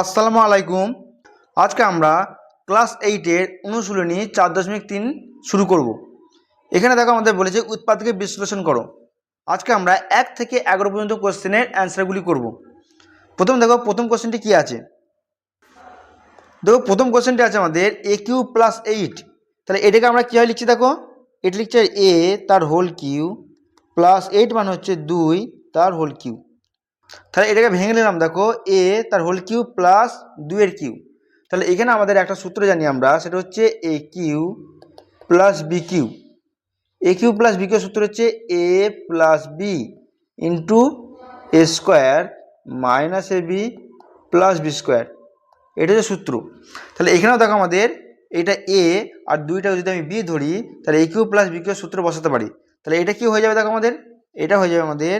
আসসালামু আলাইকুম। আজকে আমরা ক্লাস এইটের অনুশীলনী চার দশমিক তিন শুরু করব। এখানে দেখো আমাদের বলেছে উৎপাদকে বিশ্লেষণ করো। আজকে আমরা এক থেকে এগারো পর্যন্ত কোশ্চেনের অ্যান্সারগুলি করব। প্রথম দেখো, প্রথম কোশ্চেনটি কী আছে? দেখো, প্রথম কোশ্চেনটি আছে আমাদের এ কিউ প্লাস এইট তাহলে এটাকে আমরা কীভাবে লিখছি দেখো? এটা লিখছে এ তার হোল কিউ প্লাস এইট মানে হচ্ছে দুই তার হোল কিউ তাহলে এটাকে ভেঙে নিলাম, দেখো এ তার হোল কিউ প্লাস দুইয়ের কিউ তাহলে এখানে আমাদের একটা সূত্র জানি আমরা, সেটা হচ্ছে A cube plus B cube A cube plus B cube সূত্র হচ্ছে A plus B into A square minus A B plus B square এটা হচ্ছে সূত্র। তাহলে এখানেও দেখো আমাদের এটা এ আর দুইটা যদি আমি বি ধরি, তাহলে A cube plus B cube সূত্র বসাতে পারি। তাহলে এটা কি হয়ে যাবে দেখো আমাদের? এটা হয়ে যাবে আমাদের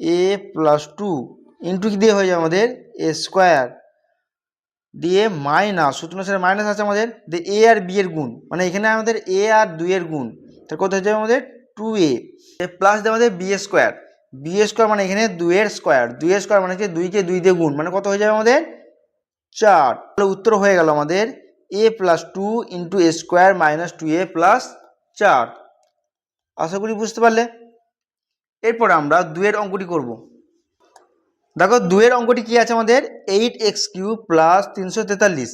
এ প্লাস টু ইন্টু কি দিয়ে হয়ে যাবে আমাদের? এ স্কোয়ার দিয়ে মাইনাস সূত্র অনুসারে মাইনাস আছে আমাদের, দিয়ে এ আর বি এর গুণ। মানে এখানে আমাদের এ আর দুইয়ের গুণ। তাহলে কত হয়ে যাবে আমাদের? টু এ প্লাস দিয়ে আমাদের বি স্কোয়ার বি স্কোয়ার মানে এখানে দুইয়ের স্কোয়ার দুইয়ের স্কোয়ার মানে হচ্ছে দুইকে দুই দিয়ে গুণ। মানে কত হয়ে যাবে আমাদের? চার। তাহলে উত্তর হয়ে গেল আমাদের A plus two into A square minus two A plus চার। আশা করি বুঝতে পারলে? এরপর আমরা দুয়ের অঙ্কটি করব। দেখো দুয়ের অঙ্কটি কি আছে আমাদের? এইট এক্স কিউ প্লাস তিনশো তেতাল্লিশ।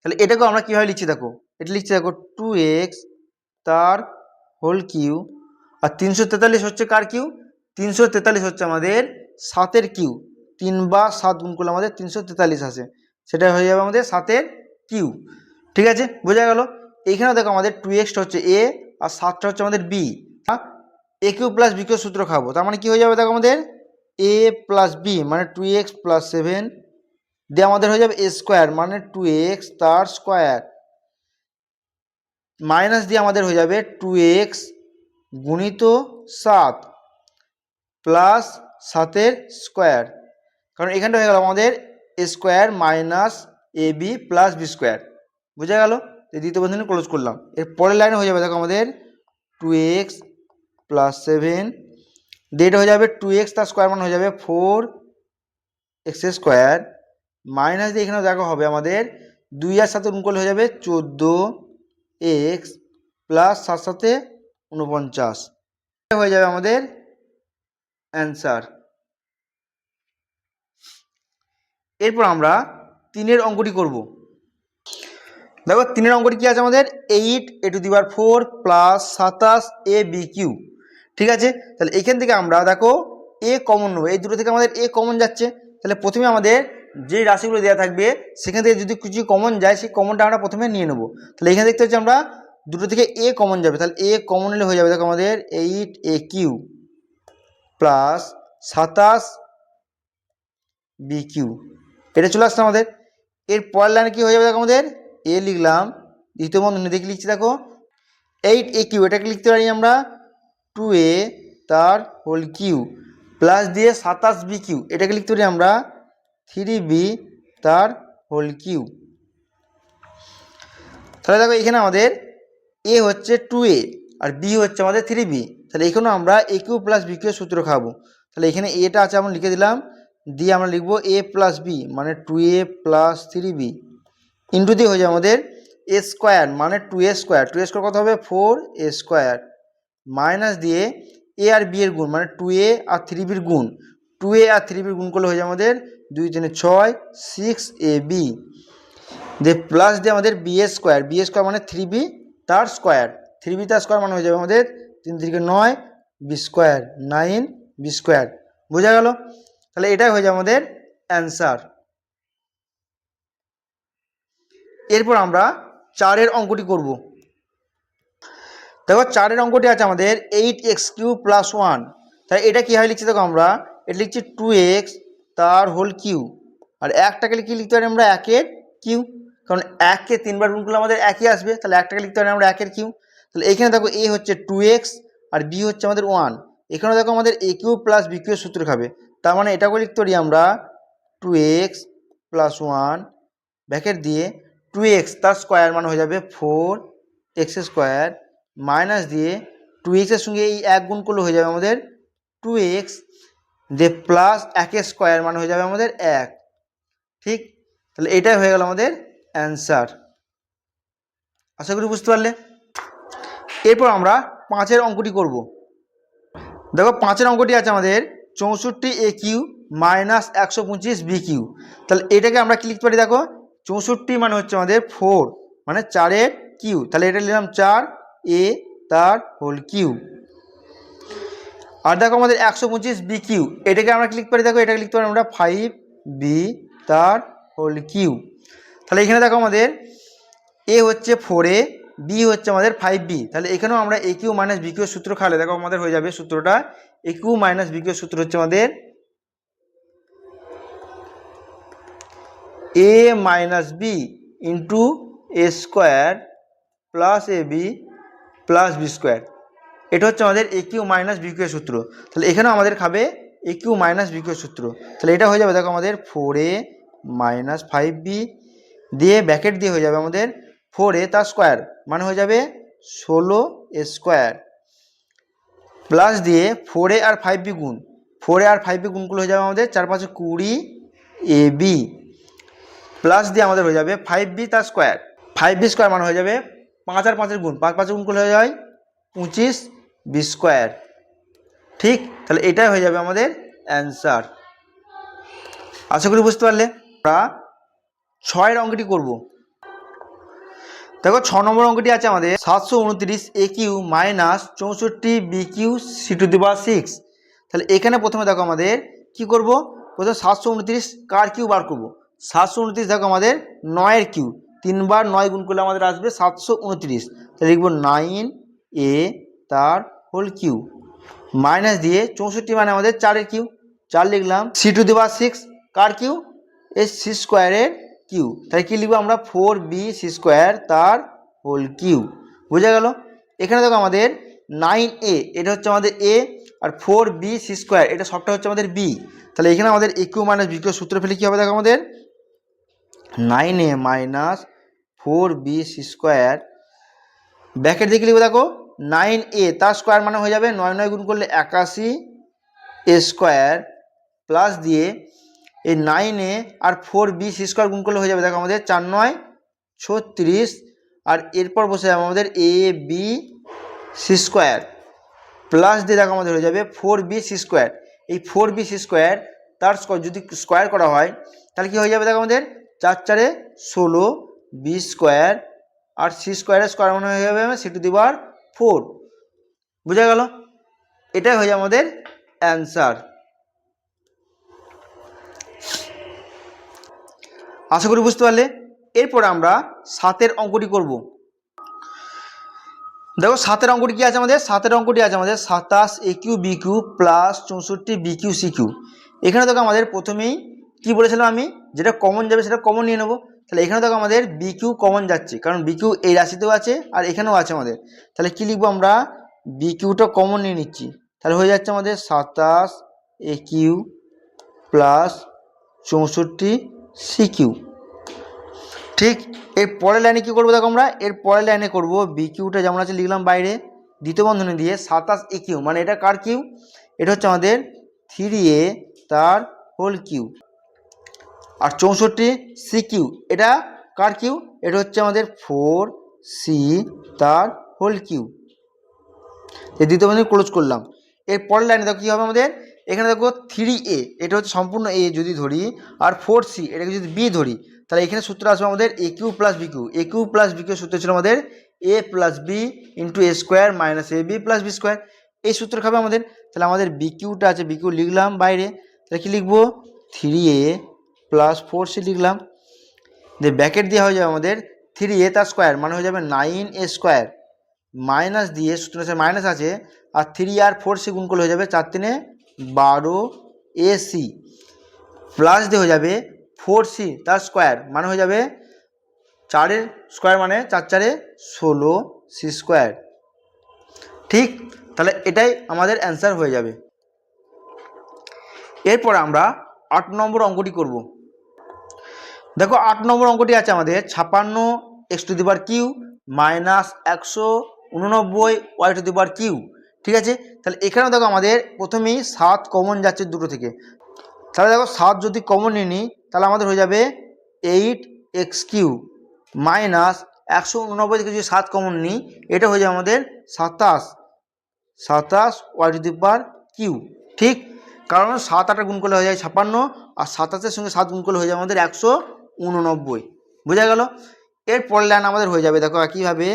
তাহলে এটাকে আমরা কীভাবে লিখছি দেখো? এটা লিখছি দেখো টু এক্স তার হোল কিউ। আর তিনশো তেতাল্লিশ হচ্ছে কার কিউ? তিনশো তেতাল্লিশ হচ্ছে আমাদের সাতের কিউ। তিন বা সাত গুণ করলে আমাদের তিনশো তেতাল্লিশ আসে। সেটা হয়ে যাবে আমাদের সাতের কিউ। ঠিক আছে? বোঝা গেল? এইখানেও দেখো আমাদের টু এক্সটা হচ্ছে এ আর সাতটা হচ্ছে আমাদের B. A cube plus B cube সূত্র খাব। তার মানে কি হয়ে যাবে দেখো আমাদের? এ প্লাস বি মানে টু এক্স প্লাস সেভেন দিয়ে আমাদের হয়ে যাবে এ স্কোয়ার মানে টু এক্স তার স্কোয়ার মাইনাস দিয়ে আমাদের হয়ে যাবে টু এক্স গুণিত সাত প্লাস সাতের স্কোয়ার কারণ এখানটা হয়ে গেল আমাদের A square minus A B plus B square বোঝা গেল? দ্বিতীয় বন্ধনী ক্লোজ করলাম। এর পরের লাইনে হয়ে যাবে দেখো আমাদের টু এক্স প্লাস সেভেন ডেট হয়ে যাবে টু এক্স তার স্কোয়ার মান হয়ে যাবে ফোর এক্স স্কোয়ার মাইনাস দিয়ে এখানে দেখো হবে আমাদের দুই আর সাথে করলে হয়ে যাবে চোদ্দ এক্স প্লাস সাত সাথে উনপঞ্চাশ হয়ে যাবে আমাদের অ্যান্সার এরপর আমরা তিনের অঙ্কটি করব। দেখো তিনের অঙ্কটি কি আছে আমাদের? Eight A to the power four plus সাতাশ এ বি কিউ ঠিক আছে? তাহলে এখান থেকে আমরা দেখো এ কমন নেব। এই দুটো থেকে আমাদের এ কমন যাচ্ছে। তাহলে প্রথমে আমাদের যে রাশিগুলো দেওয়া থাকবে, সেখান থেকে যদি কিছু কমন যায়, সেই কমনটা আমরা প্রথমে নিয়ে নেব। তাহলে এখানে দেখতে হচ্ছে আমরা দুটো থেকে এ কমন যাবে। তাহলে এ কমন নিলে হয়ে যাবে দেখো আমাদের এইট এ কিউ প্লাস সাতাশ বি কিউ এটা চলে আসছে আমাদের। এর পরের লাইনে কী হয়ে যাবে দেখো আমাদের? এ লিখলাম। দ্বিতীয় বন্ধনী দেখে লিখছি দেখো? এইট এ কিউ এটাকে লিখতে পারি আমরা টু এ তার হোল কিউ প্লাস দিয়ে সাতাশ বি কিউ এটাকে লিখতে পারি আমরা থ্রি বি তার হোল কিউ তাহলে দেখো এখানে আমাদের এ হচ্ছে টু এ আর বি হচ্ছে আমাদের থ্রি বি তাহলে এখানেও আমরা A cube plus B cube সূত্র খাব। তাহলে এখানে এটা আছে, আমরা লিখে দিলাম, দিয়ে আমরা লিখব এ প্লাস বি মানে two A plus three B into দিয়ে হয়ে যায় আমাদের এ স্কোয়ার মানে two A square two A square কত হবে? ফোর এ স্কোয়ার মাইনাস দিয়ে এ আর বি এর গুণ মানে টু এ আর থ্রি বির গুণ। টু এ আর থ্রি বির গুণ করলে হয়ে যায় আমাদের দুই তিনে ছয় সিক্স এ বি দিয়ে প্লাস দিয়ে আমাদের B A square B A square মানে থ্রি বি তার স্কোয়ার থ্রি বি তার স্কোয়ার মানে হয়ে যাবে আমাদের তিন থেকে নয় B square nine B square বোঝা গেল? তাহলে এটাই হয়ে যাবে আমাদের অ্যান্সার এরপর আমরা চারের অঙ্কটি করব। দেখো চারের অঙ্কটি আছে আমাদের eight X cube plus one তাই এটা কীভাবে লিখছি দেখো আমরা? এটা লিখছি টু এক্স তার হোল কিউ আর একটাকে কি লিখতে পারি আমরা একের কিউ কারণ এককে তিনবার গুণ করলে আমাদের একই আসবে। তাহলে একটাকে লিখতে পারি আমরা একের কিউ তাহলে এখানে দেখো এ হচ্ছে টু এক্স আর বি হচ্ছে আমাদের ওয়ান এখানে দেখো আমাদের A cube plus B cube সূত্র খাবে। তার মানে এটাকে লিখতে পারি আমরা two X plus one bracket দিয়ে টু এক্স তার স্কোয়ার মানে হয়ে যাবে ফোর এক্স স্কোয়ার মাইনাস দিয়ে টু এক্সের সঙ্গে এই এক গুণ করলে হয়ে যাবে আমাদের টু এক্স দিয়ে প্লাস একের স্কোয়ার মানে হয়ে যাবে আমাদের এক। ঠিক? তাহলে এটাই হয়ে গেল আমাদের অ্যান্সার আশা করি বুঝতে পারলে? এরপর আমরা পাঁচের অঙ্কটি করব। দেখো, পাঁচের অঙ্কটি আছে আমাদের চৌষট্টি এ কিউ মাইনাস একশো পঁচিশ বি কিউ তাহলে এটাকে আমরা কি লিখতে পারি দেখো? চৌষট্টি মানে হচ্ছে আমাদের ফোর মানে চারের কিউ তাহলে এটা নিলাম চার এ তার হোল কিউ আর দেখো আমাদের একশো পঁচিশ বি কিউ এটাকে আমরা কি লিখতে পারি দেখো, এটাকে লিখতে পারি আমরা ফাইভ বি তার হোল কিউ তাহলে এখানে দেখো আমাদের এ হচ্ছে ফোর এ বি হচ্ছে আমাদের ফাইভ বি তাহলে এখানেও আমরা A cube minus B cube সূত্র খালে দেখো আমাদের হয়ে যাবে সূত্রটা A cube minus B cube সূত্র হচ্ছে আমাদের A minus B into A square plus A B plus B square এটা হচ্ছে আমাদের A cube minus B cube সূত্র। তাহলে এখানেও আমাদের খাবে A cube minus B cube সূত্র। তাহলে এটা হয়ে যাবে, দেখো আমাদের four A minus five B দিয়ে ব্যাকেট দিয়ে হয়ে যাবে আমাদের ফোর এ তার স্কোয়ার মানে হয়ে যাবে ষোলো এ স্কোয়ার প্লাস দিয়ে ফোর এ আর ফাইভ বি গুণ। ফোর এ আর ফাইভ বি গুণগুলো হয়ে যাবে আমাদের চার পাঁচে কুড়ি এ বি প্লাস দিয়ে আমাদের হয়ে যাবে ফাইভ বি তার স্কোয়ার ফাইভ বি স্কোয়ার মানে হয়ে যাবে পাঁচ আর পাঁচের গুণ, পাঁচ পাঁচের গুণ করলে হয়ে যায় পঁচিশ বি স্কোয়ার ঠিক? তাহলে এটাই হয়ে যাবে আমাদের অ্যান্সার আশা করি বুঝতে পারলে। আমরা ছয়ের অঙ্কটি করব। দেখো, ছ নম্বর অঙ্কটি আছে আমাদের সাতশো উনত্রিশ এ কিউ মাইনাস চৌষট্টি B cube C to the power six তাহলে এখানে প্রথমে দেখো আমাদের কি করব? প্রথমে সাতশো উনত্রিশ কার কিউ বার করব? সাতশো উনত্রিশ দেখো আমাদের নয়ের কিউ। তিনবার নয় গুণ করলে আমাদের আসবে সাতশো উনত্রিশ। তাহলে লিখব নাইন এ তার হোল কিউ। মাইনাস দিয়ে চৌষট্টি মানে আমাদের চারের কিউ। চার লিখলাম, C to the power six, car cube? S C স্কোয়ারের কিউ। তাহলে কী লিখব আমরা? ফোর বি সি স্কোয়ার তার হোল কিউ। বুঝা গেল? এখানে দেখো আমাদের নাইন এ, এটা হচ্ছে আমাদের এ, আর ফোর বি সি স্কোয়ার, এটা সবটা হচ্ছে আমাদের বি। তাহলে এখানে আমাদের A cube minus B cube সূত্র ফেলে কী হবে? দেখো আমাদের nine A minus four B square. Bracket দেখে লিখব দেখো? নাইন এ, তার স্কোয়ার মানে হয়ে যাবে নয় নয় গুণ করলে একাশি এ স্কোয়ার প্লাস দিয়ে এই নাইনে আর ফোর বি সি স্কোয়ার গুণ করলে হয়ে যাবে দেখো আমাদের চার নয় ছত্রিশ। আর এরপর বসে যাবে আমাদের A B C square plus দিয়ে দেখো আমাদের হয়ে যাবে ফোর বি সি স্কোয়ার। এই ফোর বি সি স্কোয়ার তার স্কোয়ার যদি স্কোয়ার করা হয় তাহলে কী হয়ে যাবে দেখো আমাদের চার চারে ষোলো, বি স্কোয়ার আর সি স্কোয়ারের স্কোয়ার মানে হয়ে যাবে C to the power four. বোঝা গেল? এটাই হয়ে যাবে আমাদের অ্যান্সার। আশা করি বুঝতে পারলে। এরপর আমরা সাতের অঙ্কটি করব। দেখো, সাতের অঙ্কটি কি আছে আমাদের? সাতের অঙ্কটি আছে আমাদের সাতাশ A cube B cube plus চৌষট্টি বি কিউ সি কিউ এখানে দেখো আমাদের প্রথমেই কি বলেছিলাম আমি? যেটা কমন যাবে সেটা কমন নিয়ে নেব। তাহলে এখানে দেখো আমাদের বি কিউ কমন যাচ্ছে। কারণ বি কিউ এই রাশিতেও আছে আর এখানেও আছে আমাদের। তাহলে কি লিখব আমরা? বি কিউটা কমন নিয়ে নিচ্ছি। তাহলে হয়ে যাচ্ছে আমাদের সাতাশ এ কিউ প্লাস চৌষট্টি সি কিউ ঠিক? এর পরের লাইনে কী করব দেখো আমরা? এর পরের লাইনে করব বি কিউটা যেমন আছে লিখলাম বাইরে। দ্বিতীয় বন্ধনী দিয়ে সাতাশ এ কিউ মানে এটা কার কিউ এটা হচ্ছে আমাদের থ্রি এ তার হোল কিউ আর চৌষট্টি সি কিউ এটা কার কিউ এটা হচ্ছে আমাদের ফোর সি তার হোল কিউ এই দ্বিতীয় বন্ধনী ক্লোজ করলাম। এর পরের লাইনে দেখো কী হবে আমাদের? এখানে দেখো থ্রি এ এটা হচ্ছে সম্পূর্ণ এ যদি ধরি, আর ফোর সি এটাকে যদি বি ধরি, তাহলে এখানে সূত্র আসবে আমাদের A cube plus B cube A cube plus B cube সূত্র ছিল আমাদের A plus B into A square minus A B plus B square এই সূত্র খাবে আমাদের? তাহলে আমাদের বি কিউটা আছে বি কিউ লিখলাম বাইরে। তাহলে কী লিখব? Three A plus four C লিখলাম। দিয়ে ব্যাকেট দেওয়া হয়ে যাবে আমাদের থ্রি এ তার স্কোয়ার মানে হয়ে যাবে নাইন এ স্কোয়ার মাইনাস দিয়ে সূত্র মাইনাস আছে, আর থ্রি আর ফোর সি গুণ করলে হয়ে যাবে চার তিনে বারো এ সি প্লাস দিয়ে হয়ে যাবে ফোর সি তার স্কোয়ার মানে হয়ে যাবে চারের স্কোয়ার মানে চার চারে ষোলো সি স্কোয়ার ঠিক? তাহলে এটাই আমাদের অ্যান্সার হয়ে যাবে। এরপর আমরা আট নম্বর অঙ্কটি করব। দেখো আট নম্বর অঙ্কটি আছে আমাদের, ছাপান্ন এক্স টু দিবার কিউ মাইনাস একশো উননব্বই ওয়াই টু দিবার কিউ ঠিক আছে? তাহলে এখানেও দেখো আমাদের প্রথমেই সাত কমন যাচ্ছে দুটো থেকে। তাহলে দেখো সাত যদি কমন নিয়ে নিই, তাহলে আমাদের হয়ে যাবে এইট এক্স কিউ মাইনাস একশো উননব্বই থেকে যদি সাত কমন নিই, এটা হয়ে যাবে আমাদের সাতাশ। সাতাশ Y to the power cube ঠিক? কারণ সাত আটটা গুণ করলে হয়ে যায় ছাপ্পান্ন আর সাতাশের সঙ্গে সাত গুণ করলে হয়ে যাবে আমাদের একশো উননব্বই বোঝা গেল? এর পরের লাইন আমাদের হয়ে যাবে, দেখো একইভাবে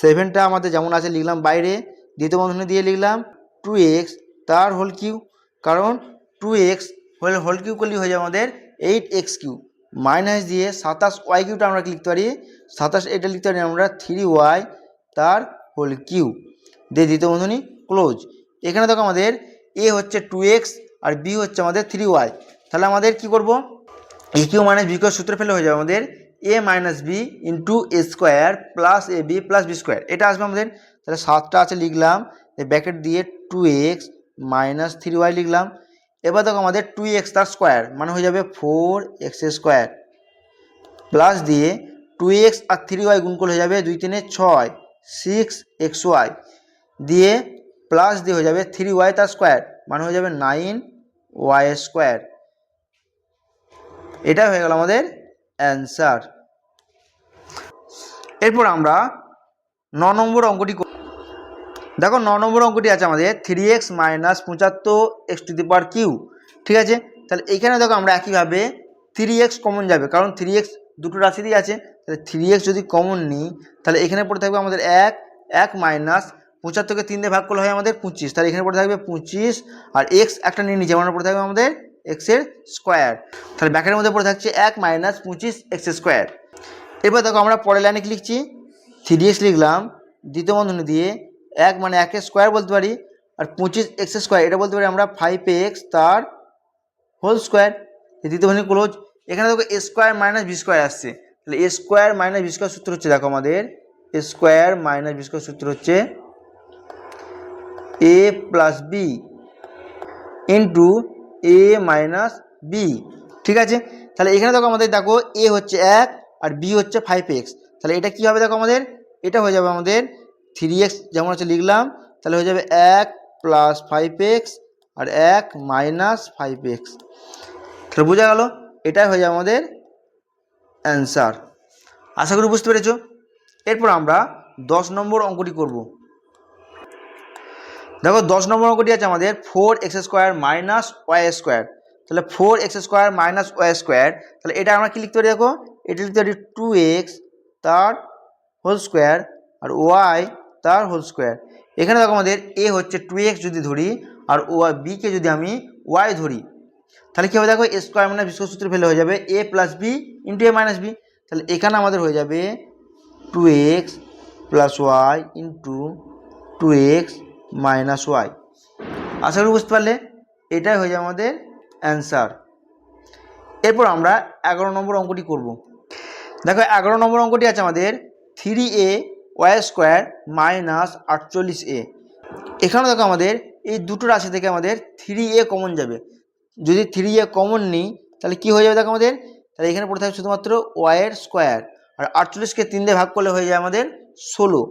সেভেনটা আমাদের যেমন আছে, লিখলাম বাইরে, দ্বিতীয় বন্ধনী দিয়ে লিখলাম টু এক্স তার হোল কিউ কারণ two X whole whole cube করলে হয়ে যাবে আমাদের এইট এক্স কিউ মাইনাস দিয়ে সাতাশ ওয়াই কিউটা আমরা লিখতে পারি? সাতাশ এটা লিখতে পারি আমরা থ্রি ওয়াই তার হোল কিউ দিয়ে দ্বিতীয় বন্ধনী ক্লোজ এখানে দেখো আমাদের এ হচ্ছে টু এক্স আর বি হচ্ছে আমাদের থ্রি ওয়াই তাহলে আমাদের কি করব? A cube minus B cube সূত্র ফেলে হয়ে যাবে আমাদের A minus B into A square plus A B plus B square এটা আসবে আমাদের, তাহলে সাতটা আছে লিখলাম ব্যাকেট দিয়ে two X minus three Y লিখলাম। এবার দেখো আমাদের টু এক্স তার স্কোয়ার মানে হয়ে যাবে ফোর এক্স স্কোয়ার প্লাস দিয়ে টু এক্স আর থ্রি ওয়াই গুণ করলে হয়ে যাবে দুই তিনে ছয় সিক্স এক্স ওয়াই দিয়ে প্লাস দিয়ে হয়ে যাবে থ্রি ওয়াই তার স্কোয়ার মানে হয়ে যাবে নাইন ওয়াই স্কোয়ার এটা হয়ে গেল আমাদের অ্যান্সার এরপর আমরা ন নম্বর অঙ্কটি দেখো ন নম্বর অঙ্কটি আছে আমাদের থ্রি এক্স মাইনাস পঁচাত্তর X to the power cube ঠিক আছে? তাহলে এইখানে দেখো আমরা একইভাবে থ্রি এক্স কমন যাবে, কারণ থ্রি এক্স দুটো রাশিরই আছে, তাহলে থ্রি এক্স যদি কমন নিই, তাহলে এখানে পড়ে থাকবে আমাদের এক এক মাইনাস পঁচাত্তরকে তিন দিয়ে ভাগ করলে হয় আমাদের পঁচিশ, তাহলে এখানে পড়ে থাকবে পঁচিশ, আর এক্স একটা নিয়ে নিচে মানে পড়ে থাকবে আমাদের এক্সের স্কোয়ার। তাহলে ব্যাকের মধ্যে পড়ে থাকছে এক মাইনাস পঁচিশ এক্স স্কোয়ার। এবার দেখো আমরা পরের লাইনে লিখছি? থ্রি এক্স লিখলাম, দ্বিতীয় বন্ধনী দিয়ে এক মানে একের স্কোয়ার বলতে পারি, আর পঁচিশ এক্স স্কোয়ার, এটা বলতে পারি আমরা ফাইভ এক্স তার হোল স্কোয়ার দ্বিতীয় বন্ধনী ক্লোজ এখানে দেখো A square minus B square আসছে। তাহলে A square minus B square সূত্র হচ্ছে দেখো আমাদের A square minus B square সূত্র হচ্ছে A plus B into A minus B ঠিক আছে? তাহলে এখানে দেখো আমাদের দেখো এ হচ্ছে এক আর বি হচ্ছে ফাইভ এক্স তাহলে এটা কী হবে দেখো আমাদের? এটা হয়ে যাবে আমাদের থ্রি এক্স যেমন হচ্ছে লিখলাম, তাহলে হয়ে যাবে এক প্লাস ফাইভ এক্স আর এক মাইনাস ফাইভ এক্স তাহলে বোঝা গেল, এটাই হয়ে যাবে আমাদের অ্যান্সার আশা করি বুঝতে পেরেছ? এরপর আমরা দশ নম্বর অঙ্কটি করব। দেখো দশ নম্বর অঙ্কটি আছে আমাদের four X square minus Y square তাহলে four X square minus Y square তাহলে এটা আমরা কি লিখতে পারি দেখো? এটা লিখতে পারি টু এক্স তার হোল স্কোয়ার আর ওয়াই তার হোল স্কোয়ার এখানে দেখো আমাদের এ হচ্ছে টু এক্স যদি ধরি আর ও বিকে যদি আমি ওয়াই ধরি, তাহলে কী হবে দেখো? এ স্কোয়ার মানে বিস্কোয়ার সূত্র ফেলে হয়ে যাবে A plus B into A minus B তাহলে এখানে আমাদের হয়ে যাবে two X plus Y into two X minus Y আশা করি বুঝতে পারলে, এটাই হয়ে যাবে আমাদের অ্যান্সার এরপর আমরা এগারো নম্বর অঙ্কটি করব। দেখো, এগারো নম্বর অঙ্কটি আছে আমাদের three A Y square minus আটচল্লিশ এ এখানে দেখো আমাদের এই দুটো রাশি থেকে আমাদের থ্রি এ কমন যাবে। যদি থ্রি এ কমন নিই, তাহলে কি হয়ে যাবে দেখো আমাদের? তাহলে এখানে পড়ে থাকবে শুধুমাত্র ওয়াইয়ের স্কোয়ার আর আটচল্লিশকে তিন দিয়ে ভাগ করলে হয়ে যায় আমাদের ষোলো।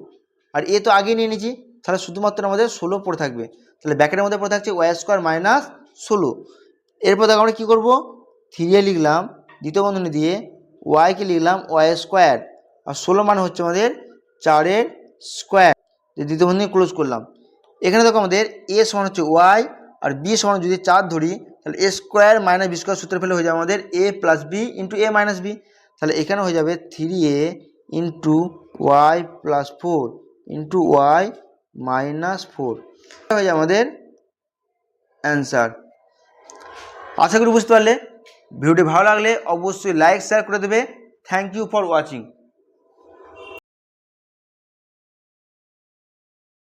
আর এ তো আগে নিয়ে নিয়েছি তাহলে শুধুমাত্র আমাদের ষোলো পড়ে থাকবে। তাহলে ব্যাকেটের মধ্যে পড়ে থাকছে ওয়াই স্কোয়ার মাইনাস ষোলো। এরপর দেখো আমরা কী করব? থ্রি এ লিখলাম, দ্বিতীয় বন্ধনী দিয়ে ওয়াইকে লিখলাম ওয়াই স্কোয়ার আর ষোলো মানে হচ্ছে আমাদের চারের স্কোয়ার দ্বিতীয় বন্ধনী ক্লোজ করলাম। এখানে দেখো আমাদের এ সমান হচ্ছে ওয়াই আর বি সমান যদি চার ধরি, তাহলে A square minus B square সূত্র ফেলে হয়ে যাবে আমাদের A plus B into A minus B তাহলে এখানে হয়ে যাবে three A into Y plus four into Y minus four. হয়ে আমাদের অ্যান্সার। আশা করি বুঝতে পারলে। ভিডিওটি ভালো লাগলে অবশ্যই লাইক, শেয়ার করে দেবে। Thank you for watching.